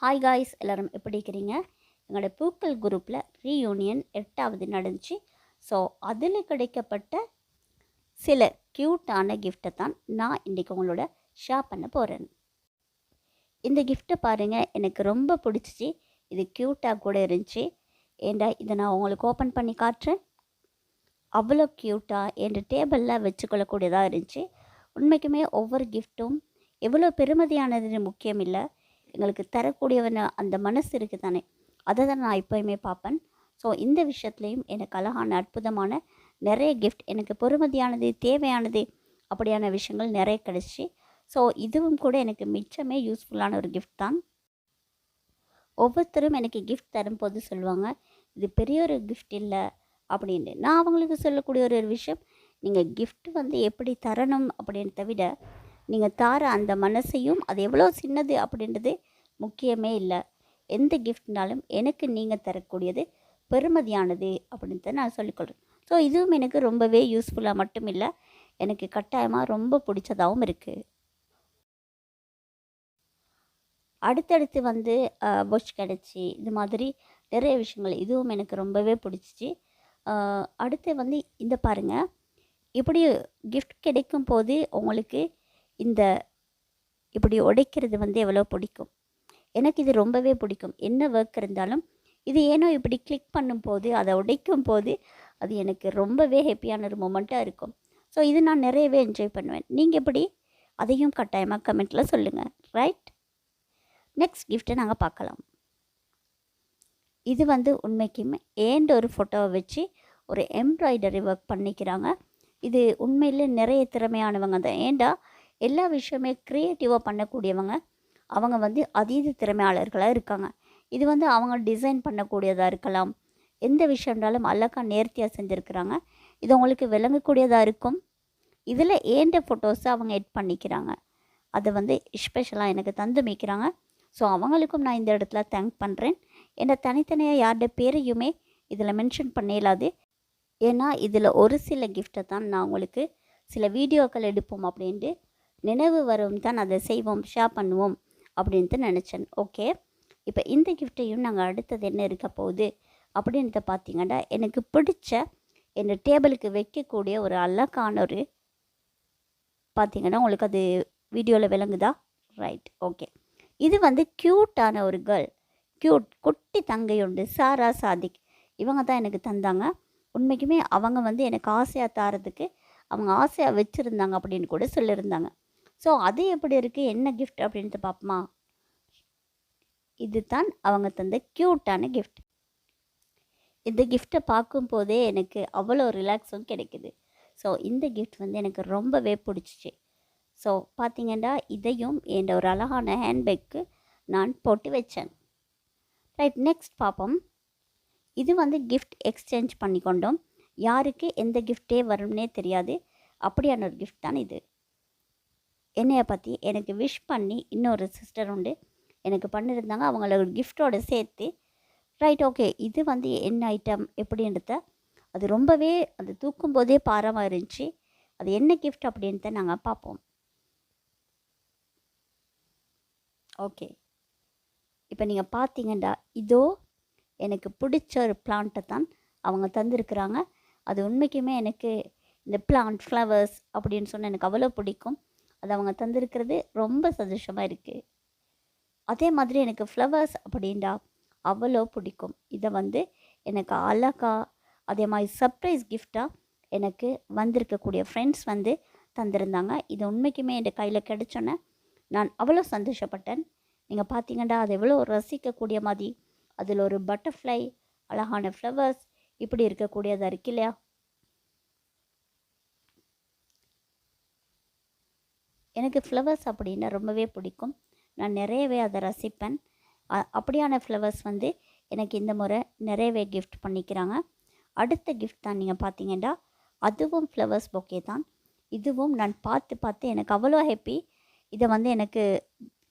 Hi guys எல்லோரும் எப்படி இருக்கிறீங்க? எங்களோட பூக்கள் குரூப்பில் ரீயூனியன் எட்டாவது நடந்துச்சு. ஸோ அதில் கிடைக்கப்பட்ட சில க்யூட்டான கிஃப்ட்டை தான் நான் இன்றைக்கி உங்களோட ஷேர் பண்ண போகிறேன் இந்த கிஃப்ட்டை பாருங்கள் எனக்கு ரொம்ப பிடிச்சிச்சு. இது க்யூட்டாக கூட இருந்துச்சு. ஏண்டா இதை நான் உங்களுக்கு ஓப்பன் பண்ணி காட்டுறேன். அவ்வளோ க்யூட்டாக என் டேபிளில் வச்சுக்கொள்ளக்கூடியதாக இருந்துச்சு. உண்மைக்குமே ஒவ்வொரு கிஃப்ட்டும் எவ்வளோ பெருமதியானதுன்னு முக்கியம் இல்லை எங்களுக்கு தரக்கூடியவன அந்த மனசு இருக்குது தானே அதை தான் நான் எப்போயுமே பார்ப்பேன். ஸோ இந்த விஷயத்துலையும் எனக்கு அழகான அற்புதமான நிறைய கிஃப்ட் எனக்கு பொறுமதியானது தேவையானது அப்படியான விஷயங்கள் நிறைய கிடச்சி. ஸோ இதுவும் கூட எனக்கு மிச்சமே யூஸ்ஃபுல்லான ஒரு கிஃப்ட் தான். ஒவ்வொருத்தரும் எனக்கு கிஃப்ட் தரும்போது சொல்லுவாங்க இது பெரிய ஒரு கிஃப்ட் இல்லை அப்படின்ட்டு. நான் அவங்களுக்கு சொல்லக்கூடிய ஒரு ஒரு விஷயம் நீங்கள் கிஃப்ட் வந்து எப்படி தரணும்? அப்படின்றத விட நீங்கள் தார அந்த மனசையும் அது எவ்வளோ சின்னது அப்படின்றது முக்கியமே இல்லை. எந்த கிஃப்ட்னாலும் எனக்கு நீங்கள் தரக்கூடியது பெருமதியானது அப்படின்ட்டு நான் சொல்லிக்கொள்கிறேன் ஸோ இதுவும் எனக்கு ரொம்பவே யூஸ்ஃபுல்லாக மட்டும் இல்லை. எனக்கு கட்டாயமாக ரொம்ப பிடிச்சதாகவும் இருக்குது அடுத்தடுத்து வந்து பொஷ் கிடச்சி இது மாதிரி நிறைய விஷயங்கள் இதுவும் எனக்கு ரொம்பவே பிடிச்சிச்சு. அடுத்து வந்து இந்த பாருங்கள் இப்படி கிஃப்ட் கிடைக்கும் போது உங்களுக்கு இந்த இப்படி உடைக்கிறது வந்து எவ்வளோ பிடிக்கும்? எனக்கு இது ரொம்பவே பிடிக்கும். என்ன ஒர்க் இருந்தாலும் இது ஏனோ இப்படி கிளிக் பண்ணும்போது அதை உடைக்கும் போது அது எனக்கு ரொம்பவே ஹாப்பியான ஒரு மூமெண்ட்டாக இருக்கும். ஸோ இது நான் நிறையவே என்ஜாய் பண்ணுவேன். நீங்கள் எப்படி? அதையும் கட்டாயமாக கமெண்ட்டில் சொல்லுங்கள் ரைட் நெக்ஸ்ட் கிஃப்ட்டை நாங்கள் பார்க்கலாம். இது வந்து உண்மைக்குமே ஏண்ட் ஒரு ஃபோட்டோவை வச்சு ஒரு எம்ப்ராய்டரி ஒர்க் பண்ணிக்கிறாங்க. இது உண்மையிலே நிறைய திறமையானவங்க தான். ஏண்டா? எல்லா விஷயமே க்ரியேட்டிவாக பண்ணக்கூடியவங்க அவங்க வந்து அதீத திறமையாளர்களாக இருக்காங்க. இது வந்து அவங்க டிசைன் பண்ணக்கூடியதாக இருக்கலாம். எந்த விஷயம்னாலும் அழகாக நேர்த்தியாக செஞ்சுருக்கிறாங்க. இது உங்களுக்கு விளங்கக்கூடியதாக இருக்கும். இதில் ஏண்ட ஃபோட்டோஸை அவங்க எட் பண்ணிக்கிறாங்க? அதை வந்து ஸ்பெஷலாக எனக்கு தந்து மிக்கிறாங்க ஸோ அவங்களுக்கும் நான் இந்த இடத்துல தேங்க் பண்ணுறேன் ஏன்னா தனித்தனியாக யார்கிட்ட பேரையுமே இதில் மென்ஷன் பண்ணிடலாது ஏன்னா இதில் ஒரு சில கிஃப்ட்டை தான் நான் உங்களுக்கு சில வீடியோக்கள் எடுப்போம் அப்படின்ட்டு நினைவு வரும் தான் அதை செய்வோம் ஷேர் பண்ணுவோம் அப்படின்ட்டு நினச்சேன். ஓகே இப்போ இந்த கிஃப்ட்டையும் நாங்கள் அடுத்தது என்ன இருக்க போகுது அப்படின்றத பார்த்தீங்கன்னா எனக்கு பிடிச்ச என் டேபிளுக்கு வைக்கக்கூடிய ஒரு அழகான ஒரு பார்த்தீங்கன்னா உங்களுக்கு அது வீடியோவில் விளங்குதா? ரைட் ஓகே இது வந்து க்யூட்டான ஒரு கேர்ள் க்யூட் குட்டி தங்கை உண்டு. சாரா சாதிக். இவங்க தான் எனக்கு தந்தாங்க. உண்மைக்குமே அவங்க வந்து எனக்கு ஆசையாக தாரதுக்கு அவங்க ஆசையாக வச்சுருந்தாங்க அப்படின்னு கூட சொல்லியிருந்தாங்க. ஸோ அது எப்படி இருக்குது என்ன கிஃப்ட் அப்படின்ட்டு பார்ப்போமா இது தான் அவங்க தந்த க்யூட்டான கிஃப்ட் இந்த கிஃப்ட்டை பார்க்கும்போதே எனக்கு அவ்வளோ ரிலாக்ஸும் கிடைக்குது. ஸோ இந்த கிஃப்ட் வந்து எனக்கு ரொம்பவே பிடிச்சிச்சு. ஸோ பார்த்தீங்கன்னா இதையும் என் ஒரு அழகான ஹேண்ட்பேக்கு நான் போட்டு வச்சேன். ரைட் நெக்ஸ்ட் பார்ப்போம் இது வந்து கிஃப்ட் எக்ஸ்சேஞ்ச் பண்ணி கொண்டோம் யாருக்கு எந்த கிஃப்டே வரும்னே தெரியாது. அப்படியான ஒரு கிஃப்ட் தான் இது. என்னைய பற்றி எனக்கு விஷ் பண்ணி இன்னொரு சிஸ்டர் உண்டு. எனக்கு பண்ணியிருந்தாங்க அவங்களோட கிஃப்டோடு சேர்த்து ரைட் ஓகே இது வந்து என்ன ஐட்டம் எப்படின்றத அது ரொம்பவே அது தூக்கும் போதே பாரமாக இருந்துச்சு. அது என்ன கிஃப்ட் அப்படின்றத நாங்கள் பார்ப்போம் ஓகே இப்போ நீங்கள் பார்த்தீங்கன்னா இதோ எனக்கு பிடிச்ச ஒரு பிளான்ட்டை தான் அவங்க தந்திருக்கிறாங்க. அது உண்மைக்குமே எனக்கு இந்த பிளான்ட் ஃப்ளவர்ஸ் அப்படின்னு சொன்னால் எனக்கு அவ்வளோ பிடிக்கும். அது அவங்க தந்திருக்கிறது ரொம்ப சந்தோஷமாக இருக்குது அதே மாதிரி எனக்கு ஃப்ளவர்ஸ் அப்படின்டா அவ்வளோ பிடிக்கும். இதை வந்து எனக்கு அழகா அதே மாதிரி சர்ப்ரைஸ் கிஃப்டாக எனக்கு வந்திருக்கக்கூடிய ஃப்ரெண்ட்ஸ் வந்து தந்திருந்தாங்க. இது உண்மைக்குமே என் கையில் கிடைச்சோன்னே நான் அவ்வளோ சந்தோஷப்பட்டேன். நீங்கள் பார்த்தீங்கன்னா அது எவ்வளோ ரசிக்கக்கூடிய மாதிரி. அதில் ஒரு பட்டர்ஃப்ளை அழகான ஃப்ளவர்ஸ் இப்படி இருக்கக்கூடியதாக இருக்கு இல்லையா? எனக்கு ஃப்ளவர்ஸ் அப்படின்னா ரொம்பவே பிடிக்கும். நான் நிறையவே அதை ரசிப்பேன். அப்படியான ஃப்ளவர்ஸ் வந்து எனக்கு இந்த முறை நிறையவே கிஃப்ட் பண்ணிக்கிறாங்க. அடுத்த கிஃப்ட் தான் நீங்கள் பார்த்தீங்கன்னா அதுவும் ஃப்ளவர்ஸ் பொக்கே தான். இதுவும் நான் பார்த்து பார்த்து எனக்கு அவ்வளோ ஹாப்பி இதை வந்து எனக்கு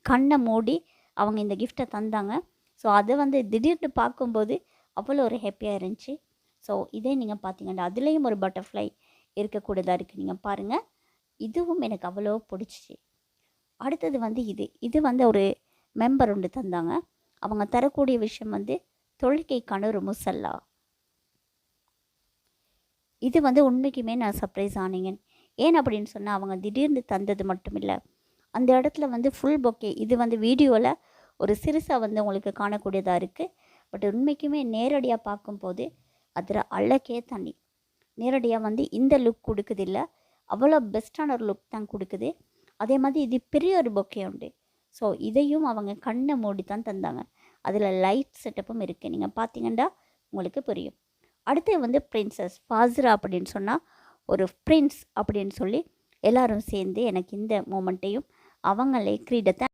கண்ணை மூடி அவங்க இந்த கிஃப்ட்டை தந்தாங்க. ஸோ அதை வந்து திடீர்னு பார்க்கும்போது அவ்வளோ ஒரு ஹாப்பியாக இருந்துச்சு. ஸோ இதே நீங்கள் பார்த்தீங்கன்னா அதுலேயும் ஒரு பட்டர்ஃப்ளை இருக்கக்கூடியதாக இருக்குது நீங்கள் பாருங்கள் இதுவும் எனக்கு அவ்வளோ பிடிச்சிச்சு. அடுத்தது வந்து இது. இது வந்து ஒரு மெம்பர் ஒன்று தந்தாங்க. அவங்க தரக்கூடிய விஷயம் வந்து தொழுகைக்கான ஒரு முசல்லா இது வந்து உண்மைக்குமே நான் சர்ப்ரைஸ் ஆனீங்க. ஏன் அப்படின்னு சொன்னால் அவங்க திடீர்னு தந்தது மட்டும் இல்லை. அந்த இடத்துல வந்து ஃபுல் பொக்கே இது வந்து வீடியோவில் ஒரு சிறுசாக வந்து உங்களுக்கு காணக்கூடியதாக இருக்குது பட் உண்மைக்குமே நேரடியாக பார்க்கும்போது அதில் அழகே தண்ணி நேரடியாக வந்து இந்த லுக் கொடுக்குது இல்லை. அவ்வளோ பெஸ்ட்டான ஒரு லுக் தான் கொடுக்குது. அதே மாதிரி இது பெரிய ஒரு பொக்கே உண்டு. ஸோ இதையும் அவங்க கண்ணை மூடி தான் தந்தாங்க. அதில் லைட் செட்டப்பும் இருக்குது நீங்கள் பார்த்தீங்கன்னா உங்களுக்கு புரியும். அடுத்து வந்து பிரின்சஸ் ஃபாஸ்ரா அப்படின்னு சொன்னால் ஒரு பிரின்ஸ் அப்படின்னு சொல்லி எல்லாரும் சேர்ந்து எனக்கு இந்த மூமெண்ட்டையும் அவங்களே கிரீடத்தை